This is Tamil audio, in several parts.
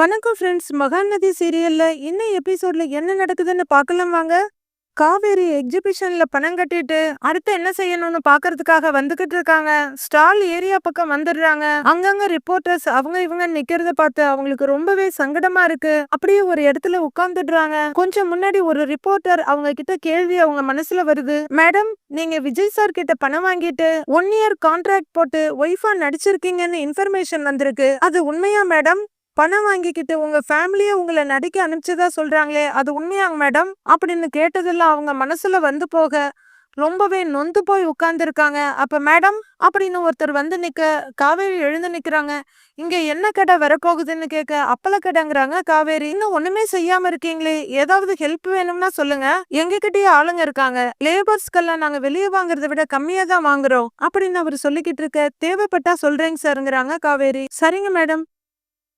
வணக்கம் ஃப்ரெண்ட்ஸ் மகாநதி சீரியல்ல இன்னும் எபிசோட்ல என்ன நடக்குதுன்னு பார்க்கலாம் வாங்க. காவேரி எக்ஸிபிஷன்ல பணம் கட்டிட்டு அடுத்து என்ன செய்யணும்னு பாக்குறதுக்காக வந்துகிட்டு இருக்காங்க. ஸ்டால் ஏரியா பக்கம் வந்துடுறாங்க. அங்கங்க ரிப்போர்ட்டர்ஸ் அவங்க இவங்க நிக்கிறத பார்த்து அவங்களுக்கு ரொம்பவே சங்கடமா இருக்கு. அப்படியே ஒரு இடத்துல உட்கார்ந்துடுறாங்க. கொஞ்சம் முன்னாடி ஒரு ரிப்போர்ட்டர் அவங்க கிட்ட கேள்வி அவங்க மனசுல வருது. மேடம் நீங்க விஜய் சார் கிட்ட பணம் வாங்கிட்டு ஒன் இயர் கான்ட்ராக்ட் போட்டு ஒய்ஃபா நடிச்சிருக்கீங்கன்னு இன்ஃபர்மேஷன் வந்திருக்கு. அது உண்மையா மேடம் பணம் வாங்கிக்கிட்டு உங்க ஃபேமிலியே உங்களை நடிக்க அனுப்பிச்சதா சொல்றாங்களே அது உண்மையாங்க மேடம் அப்படின்னு கேட்டதெல்லாம் அவங்க மனசுல வந்து போக ரொம்பவே நொந்து போய் உட்கார்ந்துருக்காங்க. அப்ப மேடம் அப்படின்னு ஒருத்தர் வந்து நிக்க காவேரி எழுந்து நிக்கிறாங்க. இங்க என்ன கடை வரப்போகுதுன்னு கேட்க அப்பள கடைங்கிறாங்க காவேரி. இன்னும் ஒண்ணுமே செய்யாம இருக்கீங்களே ஏதாவது ஹெல்ப் வேணும்னா சொல்லுங்க. எங்ககிட்டயே ஆளுங்க இருக்காங்க. லேபர்ஸ்க்கெல்லாம் நாங்க வெளியே வாங்குறத விட கம்மியா தான் வாங்குறோம். அப்படின்னு அவர் சொல்லிக்கிட்டு இருக்க தேவைப்பட்டா சொல்றேங்க சாருங்கிறாங்க காவேரி. சரிங்க மேடம்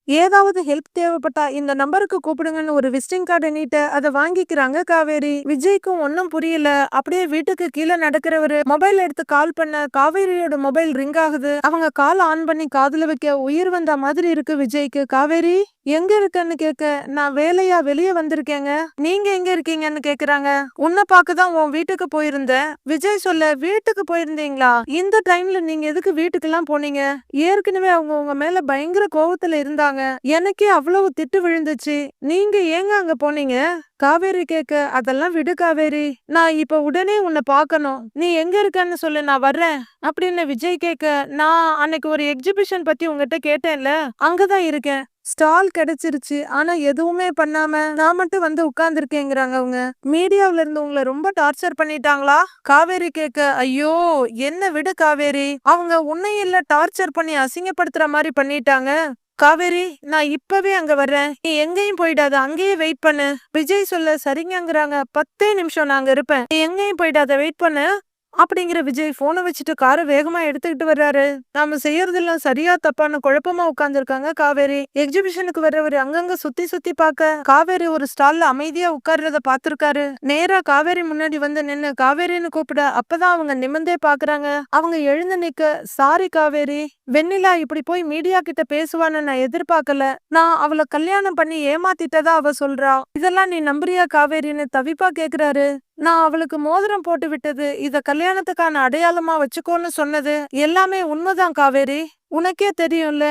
ஏதாவது ஹெல்ப் தேவைப்பட்டா இந்த நம்பருக்கு கூப்பிடுங்கன்னு ஒரு விசிட்டிங் கார்டு நீட்ட அதை வாங்கிக்கிறாங்க. காவேரி விஜய்க்கும் ஒன்னும் புரியல. அப்படியே வீட்டுக்கு கீழே நடக்கிறவரு மொபைல் எடுத்து கால் பண்ண காவேரியோட மொபைல் ரிங் ஆகுது. அவங்க கால் ஆன் பண்ணி காதுல வைக்க உயிர் வந்த மாதிரி இருக்கு விஜய்க்கு. காவேரி எங்க இருக்கன்னு கேட்க நான் வேலையா வெளியே வந்திருக்கேங்க. நீங்க எங்க இருக்கீங்கன்னு கேக்குறாங்க. உன்னை பார்க்கதான் உன் வீட்டுக்கு போயிருந்தேன். விஜய் சொல்ல வீட்டுக்கு போயிருந்தீங்களா? இந்த டைம்ல நீங்க எதுக்கு வீட்டுக்கு எல்லாம் போனீங்க? ஏற்கனவே அவங்க உங்க மேல பயங்கர கோவத்துல இருந்தாங்க. எனக்கே அவ்வளவு திட்டு விழுந்துச்சு. நீங்க ஏங்க அங்க போனீங்க? காவேரி கேக்க அதெல்லாம் விடு காவேரி. நான் இப்ப உடனே உன்னை பார்க்கணும். நீ எங்க இருக்கன்னு சொல்லு நான் வர்றேன். அப்படின்னு விஜய் கேக்க நான் அன்னைக்கு ஒரு எக்ஸிபிஷன் பத்தி உங்ககிட்ட கேட்டேன்ல. அங்கதான் இருக்கேன். ஸ்டால் கிடைச்சிருச்சு. ஆனா எதுவுமே பண்ணாம நான் மட்டும் வந்து உட்கார்ந்துருக்கேங்கிறாங்க அவங்க. மீடியாவில இருந்து உங்களை ரொம்ப டார்ச்சர் பண்ணிட்டாங்களா? காவேரி கேக்க ஐயோ என்ன விடு காவேரி. அவங்க உன்னையில டார்ச்சர் பண்ணி அசிங்கப்படுத்துற மாதிரி பண்ணிட்டாங்க. காவேரி நான் இப்பவே அங்க வர்றேன். நீ எங்கேயும் போயிடாத அங்கேயே வெயிட் பண்ணு. விஜய் சொல்ல சரிங்கங்கிறாங்க. பத்தே நிமிஷம் நான் அங்க இருப்பேன். நீ எங்கேயும் போயிடாத வெயிட் பண்ணு. அப்படிங்கிற விஜய் போனை வச்சுட்டு காரை வேகமா எடுத்துக்கிட்டு வர்றாரு. நாம செய்யறதெல்லாம் சரியா தப்பான்னு குழப்பமா உட்கார்ந்துருக்காங்க காவேரி. எக்ஸிபிஷனுக்கு வர்றவர் அங்கங்க சுத்தி சுத்தி பார்க்க காவேரி ஒரு ஸ்டால்ல அமைதியா உட்கார்றத பாத்திருக்காரு நேரா காவேரி முன்னாடி வந்து நின்னு காவேரின்னு கூப்பிட அப்பதான் அவங்க நிமிந்தே பாக்குறாங்க அவங்க எழுந்து நிக்க சாரி காவேரி வெண்ணிலா இப்படி போய் மீடியா கிட்ட பேசுவான்னு நான் எதிர்பார்க்கல. நான் அவளை கல்யாணம் பண்ணி ஏமாத்திட்டதா அவ சொல்றா. இதெல்லாம் நீ நம்புறியா காவேரின்னு தவிப்பா கேக்குறாரு. நான் அவளுக்கு மோதிரம் போட்டு விட்டது. இத கல்யாணத்துக்கான அடையாளமா வச்சுக்கோன்னு சொன்னது எல்லாமே உண்மைதான் காவேரி. உனக்கே தெரியும்ல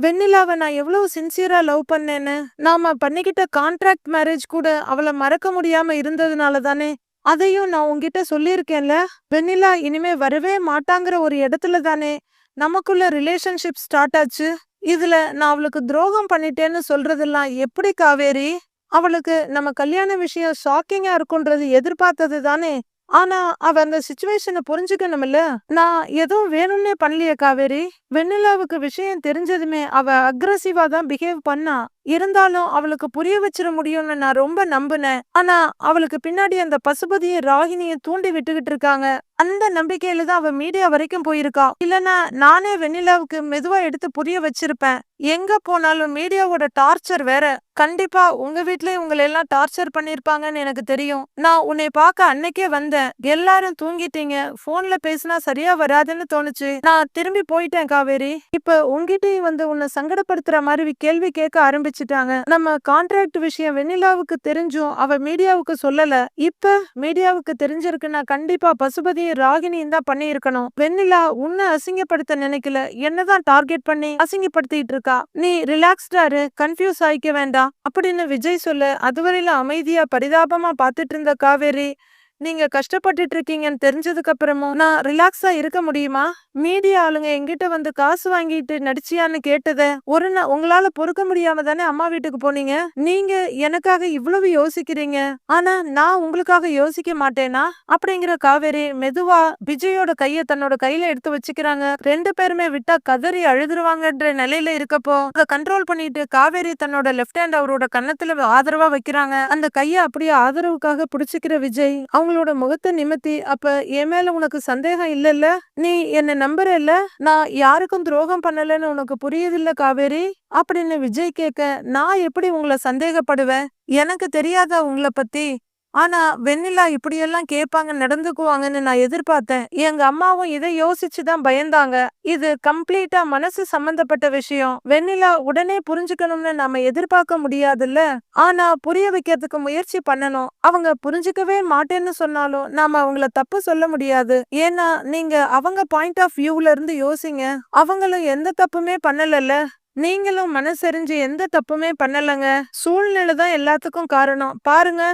வெண்ணிலாவை நான் எவ்வளவு சின்சியரா லவ் பண்ணேன்னு. நாம பண்ணிக்கிட்ட கான்ட்ராக்ட் மேரேஜ் கூட அவளை மறக்க முடியாம இருந்ததுனால தானே. அதையும் நான் உங்ககிட்ட சொல்லியிருக்கேன்ல வெண்ணிலா இனிமே வரவே மாட்டாங்கிற ஒரு இடத்துல தானே. நமக்குள்ள ரிலேஷன்ஷிப் ஸ்டார்ட் ஆச்சு. இதுல நான் அவளுக்கு துரோகம் பண்ணிட்டேன்னு சொல்றதெல்லாம் எப்படி காவேரி? அவளுக்கு நம்ம கல்யாண விஷயம் ஷாக்கிங்கா இருக்குன்றது எதிர்பார்த்தது தானே. ஆனா அவ அந்த சுச்சுவேஷனை புரிஞ்சுக்கணும்ல நான் எதுவும் வேணும்னே பண்ணலையே காவேரி. வெண்ணிலாவுக்கு விஷயம் தெரிஞ்சதுமே அவ அக்ரஸிவா தான் பிஹேவ் பண்ணா. இருந்தாலும் அவளுக்கு புரிய வச்சிட முடியும்னு நான் ரொம்ப நம்புனேன். ஆனா அவளுக்கு பின்னாடி அந்த பசுபதியை ராகினிய தூண்டி விட்டுகிட்டு இருக்காங்க. அந்த நம்பிக்கையில தான் அவ மீடியா வரைக்கும் போயிருக்கா. இல்லனா நானே வெண்ணிலாவுக்கு மெதுவா எடுத்து புரிய வச்சிருப்பேன். எங்க போனாலும் மீடியாவோட டார்ச்சர் வேற. கண்டிப்பா உங்க வீட்லயும் உங்களை எல்லாம் டார்ச்சர் பண்ணிருப்பாங்கன்னு எனக்கு தெரியும். நான் உன்னை பார்க்க அன்னைக்கே வந்தேன். எல்லாரும் தூங்கிட்டீங்க. போன்ல பேசினா சரியா வராதுன்னு தோணுச்சு. நான் திரும்பி போயிட்டேன் காவேரி. இப்ப உங்ககிட்டயும் வந்து உன்னை சங்கடப்படுத்துற மாதிரி கேள்வி கேட்க வச்சுட்டாங்க. நம்ம கான்ட்ராக்ட் விஷயம் வெண்ணிலாவுக்கு தெரிஞ்சும் அவ மீடியாவுக்கு சொல்லல. இப்ப மீடியாவுக்கு தெரிஞ்சிருக்குன்னா கண்டிப்பா பசுபதி ராகினியும் தான் பண்ணி இருக்கணும் வெண்ணிலா உன்னை அசிங்கப்படுத்த நினைக்கல. என்னதான் டார்கெட் பண்ணி அசிங்கப்படுத்திட்டு இருக்கா? நீ ரிலாக்ஸ்டா இரு. கன்ஃபியூஸ் ஆயிக்க வேண்டாம். அப்படின்னு விஜய் சொல்ல. அதுவரையில அமைதியா பரிதாபமா பாத்துட்டு இருந்த காவேரி நீங்க கஷ்டப்பட்டுட்டு இருக்கீங்கன்னு தெரிஞ்சதுக்கு அப்புறமும் நான் ரிலாக்ஸா இருக்க முடியுமா? மீடியா ஆளுங்க எங்கிட்ட வந்து காசு வாங்கிட்டு நடிச்சியான்னு கேட்டத ஒரு நாள் உங்களால பொறுக்க முடியாம தானே அம்மா வீட்டுக்கு போனீங்க? நீங்க எனக்காக இவ்வளவு யோசிக்கிறீங்க. ஆனா நான் உங்களுக்காக யோசிக்க மாட்டேனா? அப்படிங்கிற காவேரி மெதுவா விஜயோட கைய தன்னோட கையில எடுத்து வச்சுக்கிறாங்க. ரெண்டு பேருமே விட்டா கதறி அழுதுருவாங்கன்ற நிலையில இருக்கப்போ அதை கண்ட்ரோல் பண்ணிட்டு காவேரி தன்னோட லெஃப்ட் ஹேண்ட் அவரோட கன்னத்துல ஆதரவா வைக்கிறாங்க. அந்த கைய அப்படியே ஆதரவுக்காக பிடிச்சிக்கிற விஜய் அவங்க அவங்களோட முகத்தை நிமித்தி அப்ப என் மேல உனக்கு சந்தேகம் இல்லைல்ல? நீ என்ன நம்புறல்ல? நான் யாருக்கும் துரோகம் பண்ணலன்னு உனக்கு புரியுதில்ல காவேரி? அப்படின்னு விஜய் கேட்க நான் எப்படி உங்களை சந்தேகப்படுவேன்? எனக்கு தெரியாதா உங்களை பத்தி? ஆனா வெண்ணிலா இப்படியெல்லாம் கேட்பாங்க நடந்துக்குவாங்கன்னு நான் எதிர்பார்த்தேன். எங்க அம்மாவும் இதை யோசிச்சுதான் பயந்தாங்க. இது கம்ப்ளீட்டா மனசு சம்பந்தப்பட்ட விஷயம். வெண்ணிலா உடனே புரிஞ்சுக்கணும்னு நாம எதிர்பார்க்க முடியாதுல்ல? ஆனா புரிய வைக்கிறதுக்கு முயற்சி பண்ணணும். அவங்க புரிஞ்சுக்கவே மாட்டேன்னு சொன்னாலும் நாம அவங்கள தப்பு சொல்ல முடியாது. ஏன்னா நீங்க அவங்க பாயிண்ட் ஆஃப் வியூல இருந்து யோசிங்க. அவங்களும் எந்த தப்புமே பண்ணலல்ல? நீங்களும் மனசெறிஞ்சு எந்த தப்புமே பண்ணலங்க. சூழ்நிலை தான் எல்லாத்துக்கும் காரணம். பாருங்க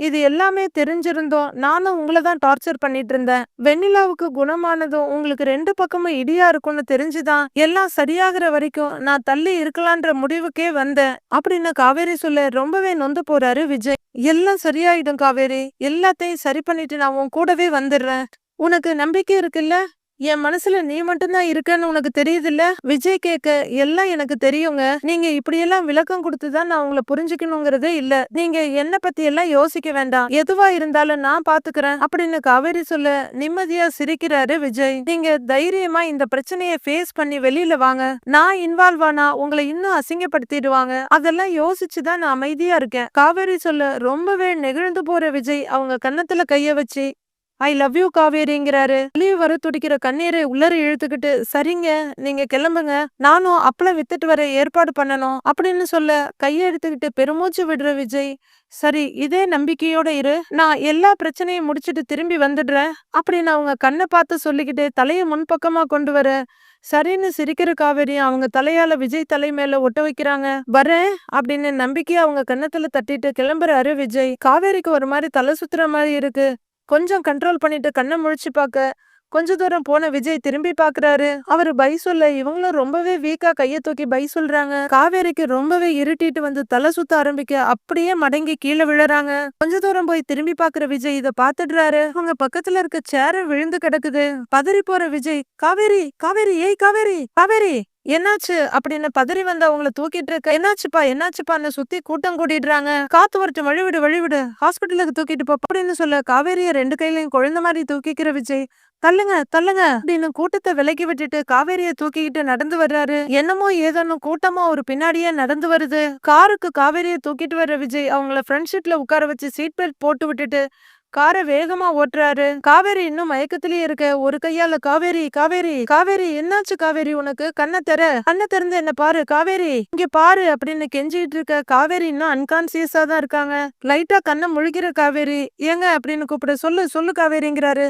இது எல்லாமே தெரிஞ்சிருந்தோம். நானும் உங்களை தான் டார்ச்சர் பண்ணிட்டு இருந்தேன். வெண்ணிலாவுக்கு குணமானதும் உங்களுக்கு ரெண்டு பக்கமும் இடியா இருக்கும்னு தெரிஞ்சுதான் எல்லாம் சரியாகிற வரைக்கும் நான் தள்ளி இருக்கலான்ற முடிவுக்கே வந்தேன். அப்படின்னு காவேரி சொல்ல ரொம்பவே நொந்து போறாரு விஜய். எல்லாம் சரியாயிடும் காவேரி. எல்லாத்தையும் சரி பண்ணிட்டு நான் உன் கூடவே வந்துடுறேன். உனக்கு நம்பிக்கை இருக்குல்ல? என் மனசுல நீ மட்டும்தான் இருக்கன்னு உனக்கு தெரியுதுல்ல? விஜய் கேட்க எல்லாம் எனக்கு தெரியுங்க. நீங்க இப்படியெல்லாம் விளக்கம் கொடுத்துதான் நான் உங்களை புரிஞ்சுக்கணுங்கிறதே இல்ல. நீங்க என்ன பத்தி எல்லாம் யோசிக்க வேண்டாம். எதுவா இருந்தாலும் நான் பாத்துக்கிறேன். அப்படின்னு காவேரி சொல்ல நிம்மதியா சிரிக்கிறாரு விஜய். நீங்க தைரியமா இந்த பிரச்சனையை ஃபேஸ் பண்ணி வெளியில வாங்க. நான் இன்வால்வ் ஆனா உங்களை இன்னும் அசிங்கப்படுத்திடுவாங்க. அதெல்லாம் யோசிச்சுதான் நான் அமைதியா இருக்கேன். காவேரி சொல்ல ரொம்பவே நெகிழ்ந்து போற விஜய் அவங்க கன்னத்துல கைய வச்சு ஐ லவ் யூ காவேரிங்கிறாரு. வெளியே வர துடிக்கிற கண்ணீரை உள்ளர இழுத்துக்கிட்டு சரிங்க நீங்க கிளம்புங்க நானும் அப்பளம் வித்துட்டு வர ஏற்பாடு பண்ணணும் அப்படின்னு சொல்ல கையை எடுத்துக்கிட்டு பெருமூச்சு விடுற விஜய் சரி இதே நம்பிக்கையோட இரு நான் எல்லா பிரச்சனையும் முடிச்சுட்டு திரும்பி வந்துடுறேன் அப்படின்னு அவங்க கண்ணை பார்த்து சொல்லிக்கிட்டு தலையை முன்பக்கமா கொண்டு வர சரின்னு சிரிக்கிற காவேரி அவங்க தலையால விஜய் தலை மேல ஒட்ட வைக்கிறாங்க வரேன் அப்படின்னு நம்பிக்கையா அவங்க கன்னத்துல தட்டிட்டு கிளம்புறாரு விஜய். காவேரிக்கு ஒரு மாதிரி தலை சுத்துற மாதிரி இருக்கு. கொஞ்சம் கண்ட்ரோல் பண்ணிட்டு கண்ணை முழிச்சு பார்க்க கொஞ்ச தூரம் போன விஜய் திரும்பி பாக்குறாரு. அவரு பை சொல்ல இவங்களும் ரொம்பவே வீக்கா கைய தூக்கி பை சொல்றாங்க. காவேரிக்கு ரொம்பவே இருட்டிட்டு வந்து தலை சுத்த ஆரம்பிக்க அப்படியே மடங்கி கீழே விழறாங்க. கொஞ்ச தூரம் போய் திரும்பி பாக்குற விஜய் இத பாத்துடுறாரு. அவங்க பக்கத்துல இருக்க சேர விழுந்து கிடக்குது. பதறி போற விஜய் காவேரி காவேரி ஏய் காவேரி காவேரி! என்னாச்சு? அப்படின்னு பதறி வந்து அவங்கள தூக்கிட்டு இருக்க என்னாச்சுப்பா என்னாச்சுப்பான்னு சுத்தி கூட்டம் கூட்டிடுறாங்க காத்து வரட்டும் வழிவிடு வழிவிடு. ஹாஸ்பிட்டலுக்கு தூக்கிட்டு போ அப்படின்னு சொல்ல காவேரிய ரெண்டு கையிலையும் குழந்தை மாதிரி தூக்கிக்கிற விஜய் தள்ளுங்க தள்ளுங்க அப்படின்னு கூட்டத்தை விலக்கி விட்டுட்டு காவேரிய தூக்கிக்கிட்டு நடந்து வர்றாரு. என்னமோ ஏதோன்னு கூட்டமா ஒரு பின்னாடியே நடந்து வருது. காருக்கு காவேரிய தூக்கிட்டு வர்ற விஜய் அவங்கள ஃப்ரெண்ட்ஷிப்ல உட்கார வச்சு சீட் பெல்ட் போட்டு விட்டுட்டு காரை வேகமா ஓட்டுறாரு. காவேரி இன்னும் மயக்கத்திலேயே இருக்க ஒரு கையால காவேரி காவேரி காவேரி என்னாச்சு காவேரி உனக்கு? கண்ணை தர கண்ணை திறந்து என்ன பாரு காவேரி. இங்க பாரு அப்படின்னு கெஞ்சிட்டு இருக்க காவேரி இன்னும் அன்கான்சியஸா தான் இருக்காங்க. லைட்டா கண்ணை முழிக்கிற காவேரி. ஏங்க அப்படின்னு கூப்பிட சொல்லு சொல்லு காவேரிங்கிறாரு.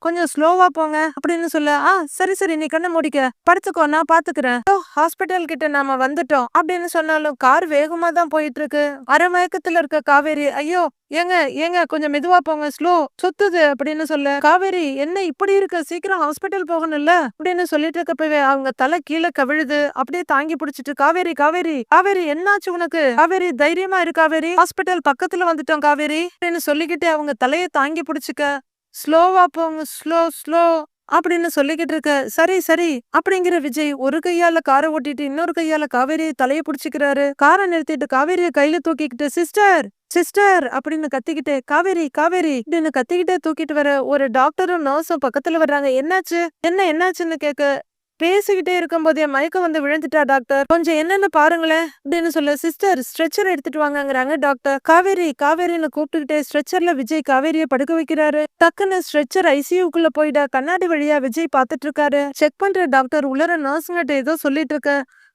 கொஞ்சம் ஸ்லோவா போங்க அப்படின்னு சொல்ல. ஆ சரி சரி நீ கண்ணை முடிக்க. படுத்துக்கோ நான் பாத்துக்கிறேன். ஓ ஹாஸ்பிட்டல் கிட்ட நாம வந்துட்டோம். அப்படின்னு சொன்னாலும் கார் வேகமா தான் போயிட்டு இருக்கு அரை மயக்கத்துல இருக்க காவேரி ஐயோ ஏங்க ஏங்க கொஞ்சம் மெதுவா போங்க ஸ்லோ சுத்துது. அப்படின்னு சொல்ல. காவேரி என்ன இப்படி இருக்க? சீக்கிரம் ஹாஸ்பிட்டல் போகணும்ல? அப்படின்னு சொல்லிட்டு இருக்கப்பவே அவங்க தலை கீழே கவிழுது. அப்படியே தாங்கி பிடிச்சிட்டு காவேரி காவேரி காவேரி என்னாச்சு உனக்கு? காவேரி தைரியமா இரு காவேரி. ஹாஸ்பிட்டல் பக்கத்துல வந்துட்டோம் காவேரி. அப்படின்னு சொல்லிக்கிட்டு அவங்க தலையை தாங்கி பிடிச்சிக்க ஸ்லோவா போங்க ஸ்லோ ஸ்லோ அப்படின்னு சொல்லிக்கிட்டு இருக்க சரி சரி அப்படிங்கிற விஜய் ஒரு கையால காரை ஓட்டிட்டு இன்னொரு கையால காவேரியை தலையை பிடிச்சிக்கிறாரு. காரை நிறுத்திட்டு காவேரியை கையில தூக்கிக்கிட்டு சிஸ்டர் சிஸ்டர் அப்படின்னு கத்திக்கிட்டு காவேரி காவேரி அப்படின்னு கத்திக்கிட்டே தூக்கிட்டு வர ஒரு டாக்டரும் நர்ஸும் பக்கத்துல வர்றாங்க. என்னாச்சு? என்ன என்னாச்சுன்னு கேட்க பேசிக்கிட்டே இருக்கும்போதே மயக்கம் வந்து விழுந்துட்டா டாக்டர். கொஞ்சம் என்னன்னு பாருங்களேன் அப்படின்னு சொல்ல. சிஸ்டர் ஸ்ட்ரெச்சர் எடுத்துட்டு வாங்கங்கிறாங்க டாக்டர். காவேரி காவேரின்னு கூப்பிட்டுக்கிட்டே ஸ்ட்ரெச்சர்ல விஜய் காவேரியை படுக்க வைக்கிறாரு. டக்குன்னு ஸ்ட்ரெச்சர் ஐசியூக்குள்ள போயிடா கண்ணாடி வழியா விஜய் பாத்துட்டு இருக்காரு செக் பண்ற டாக்டர் உள்ளர நர்ஸுங்கிட்ட ஏதோ சொல்லிட்டு இருக்க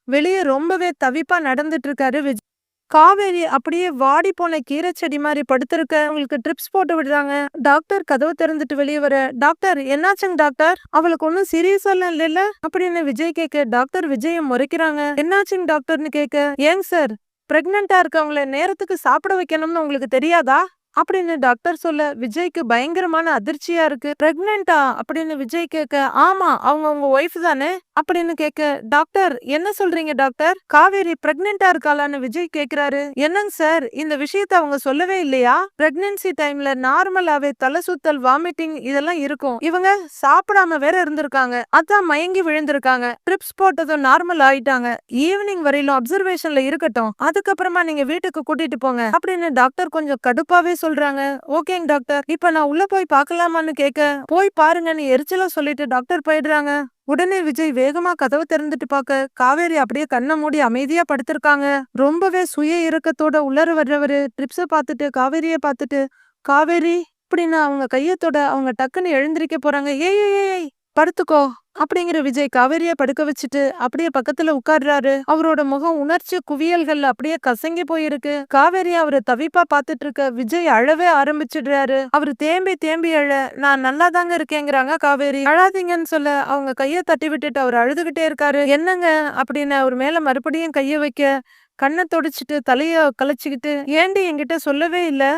வெளியே ரொம்பவே தவிப்பா நடந்துட்டு இருக்காரு விஜய். காவேரி அப்படியே வாடி போன கீரை செடி மாதிரி படுத்திருக்க அவங்களுக்கு ட்ரிப்ஸ் போட்டு விடுறாங்க. டாக்டர் கதவு திறந்துட்டு வெளியே வர டாக்டர் என்னாச்சுங்க டாக்டர்? அவளுக்கு ஒன்னும் சீரியஸ் எல்லாம் இல்ல அப்படின்னு விஜய் கேட்க டாக்டர் விஜய முறைக்கிறாங்க. என்னாச்சுங்க டாக்டர்னு கேட்க ஏங்க சார் பிரெக்னெண்டா இருக்கவங்கள நேரத்துக்கு சாப்பிட வைக்கணும்னு உங்களுக்கு தெரியாதா? அப்படின்னு டாக்டர் சொல்ல விஜய்க்கு பயங்கரமான அதிர்ச்சியா இருக்கு. பிரெக்னெண்டா? அப்படின்னு விஜய் கேட்க ஆமா அவங்க உங்க ஒய்ஃப் தானே? அப்படின்னு கேட்க டாக்டர் என்ன சொல்றீங்க டாக்டர்? காவேரி பிரெக்னெண்டா இருக்காளான்னு விஜய் கேக்குறாரு என்னங்க சார் இந்த விஷயத்த அவங்க சொல்லவே இல்லையா? பிரெக்னன்சி டைம்ல நார்மலாவே தலை சுத்தல் வாமிட்டிங் இதெல்லாம் இருக்கும். இவங்க சாப்பிடாம வேற இருந்திருக்காங்க. அதான் மயங்கி விழுந்திருக்காங்க. ட்ரிப்ஸ் போட்டதும் நார்மல் ஆயிட்டாங்க. ஈவினிங் வரையிலும் அப்சர்வேஷன்ல இருக்கட்டும். அதுக்கப்புறமா நீங்க வீட்டுக்கு கூட்டிட்டு போங்க அப்படின்னு டாக்டர் கொஞ்சம் கடுப்பாவே சொல்றாங்க. ஓகேங்க டாக்டர் இப்ப நான் உள்ள போய் பாக்கலாமான்னு கேட்க போய் பாருங்கன்னு எரிச்சலா சொல்லிட்டு டாக்டர் போயிடுறாங்க. உடனே விஜய் வேகமா கதவை திறந்துட்டு பார்க்க காவேரி அப்படியே கண்ணை மூடி அமைதியா படுத்திருக்காங்க. ரொம்பவே சுய இறக்கத்தோட உள்ளர வர்றவரு. ட்ரிப்ஸ பார்த்துட்டு காவேரிய பார்த்துட்டு காவேரி இப்படின்னு அவங்க கையத்தோட அவங்க டக்குன்னு எழுந்திருக்க போறாங்க. ஏய், ஏய் ஏய், படுத்துக்கோ அப்படிங்கிற விஜய் காவேரிய படுக்க வச்சுட்டு அப்படியே பக்கத்துல உட்கார்றாரு. அவரோட முகம் உணர்ச்சி குவியல்கள் அப்படியே கசங்கி போயிருக்கு. காவேரி அவரை தவிப்பா பாத்துட்டு இருக்க விஜய் அழவே ஆரம்பிச்சிடுறாரு. அவரு தேம்பி தேம்பி அழ நான் நல்லா தாங்க இருக்கேங்கிறாங்க காவேரி. அழாதீங்கன்னு சொல்ல அவங்க கைய தட்டி விட்டுட்டு அவர் அழுதுகிட்டே இருக்காரு. என்னங்க? அப்படின்னு அவர் மேல மறுபடியும் கைய வைக்க கண்ணை தொடச்சிட்டு தலைய கலைச்சிக்கிட்டு ஏண்டி என்கிட்ட சொல்லவே இல்லை?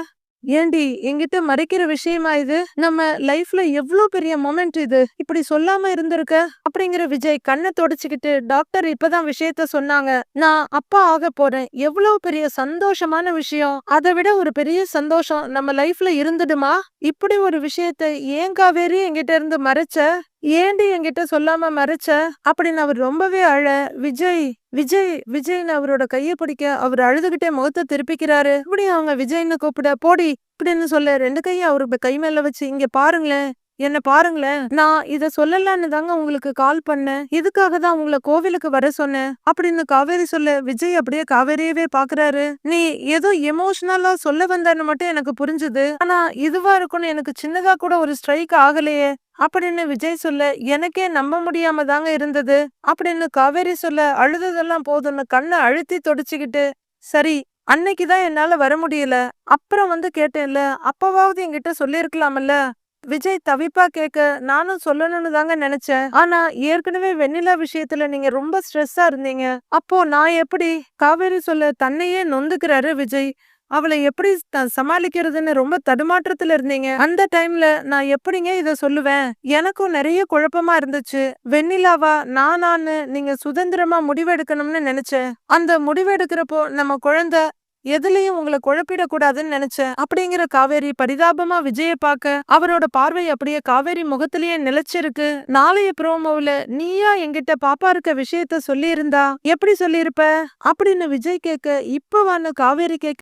ஏண்டி என்கிட்ட மறைக்கிற விஷயமா இது? நம்ம லைஃப்ல எவ்வளவு பெரிய மொமெண்ட் இது? இப்படி சொல்லாம இருந்திருக்க? அப்படிங்கிற விஜய் கண்ணை தொடச்சுக்கிட்டு டாக்டர் இப்பதான் விஷயத்த சொன்னாங்க. நான் அப்பா ஆக போறேன். எவ்வளவு பெரிய சந்தோஷமான விஷயம். அதை விட ஒரு பெரிய சந்தோஷம் நம்ம லைஃப்ல இருந்துடுமா இப்படி ஒரு விஷயத்த ஏன் காவேரி என்கிட்ட இருந்து மறைச்ச? ஏண்டி என்கிட்ட சொல்லாம மறைச்ச? அப்படின்னு அவர் ரொம்பவே அழ விஜய் விஜய் விஜய்னு அவரோட கையை பிடிக்க அவர் அழுதுகிட்டே முகத்தை திருப்பிக்கிறாரு. இப்படி அவங்க விஜய்னு கூப்பிட போடி இப்படின்னு சொல்ல ரெண்டு கையும் அவரு கை மேல வச்சு இங்க பாருங்களேன் என்ன பாருங்களேன் நான் இத சொல்லலான்னு தாங்க உங்களுக்கு கால் பண்ணேன். இதுக்காக தான் உங்களை கோவிலுக்கு வர சொன்னேன்? அப்படின்னு காவேரி சொல்ல விஜய் அப்படியே காவேரியவே பாக்குறாரு. நீ ஏதோ எமோஷனலா சொல்ல வந்தன்னு மட்டும் எனக்கு புரிஞ்சுது. ஆனா இதுவா இருக்கும்னு எனக்கு சின்னதா கூட ஒரு ஸ்ட்ரைக் ஆகலையே. அப்படின்னு விஜய் சொல்ல எனக்கே நம்ப முடியாம தாங்க இருந்தது. அப்படின்னு காவேரி சொல்ல அழுததெல்லாம் போதும்னு கண்ணை அழுத்தி தொடச்சுக்கிட்டு சரி அன்னைக்குதான் என்னால வர முடியல. அப்புறம் வந்து கேட்டேன்ல அப்பவாவது என்கிட்ட சொல்லியிருக்கலாம்ல? விஜய் தவிப்பா கேட்க நானும் சொல்லணும்னு தாங்க நினைச்சேன். ஆனா ஏற்கனவே வெண்ணிலா விஷயத்துல நீங்க ரொம்ப ஸ்ட்ரெஸ்ஸா இருந்தீங்க. அப்போ நான் எப்படி காவேரி சொல்ல தன்னையே நொந்துக்கிறாரு விஜய்? அவளை எப்படி சமாளிக்கிறதுன்னு ரொம்ப தடுமாற்றத்துல இருந்தீங்க. அந்த டைம்ல நான் எப்படிங்க இத சொல்லுவேன்? எனக்கும் நிறைய குழப்பமா இருந்துச்சு. வெண்ணிலாவா நானான்னு நீங்க சுதந்திரமா முடிவெடுக்கணும்னு நினைச்சேன். அந்த முடிவெடுக்கிறப்போ நம்ம குழந்தை எதுலயும் உங்களை குழப்பிட கூடாதுன்னு நினைச்சேன். அப்படிங்கிற காவேரி பரிதாபமா விஜய பார்க்க அவரோட பார்வை அப்படியே காவேரி முகத்திலேயே நிலைச்சிருக்கு. நாளைய ப்ரோமோவுல நீயா என்கிட்ட பாப்பா இருக்க விஷயத்த சொல்லியிருந்தா எப்படி சொல்லியிருப்ப? அப்படின்னு விஜய் கேட்க இப்பவான்னு காவேரி கேட்க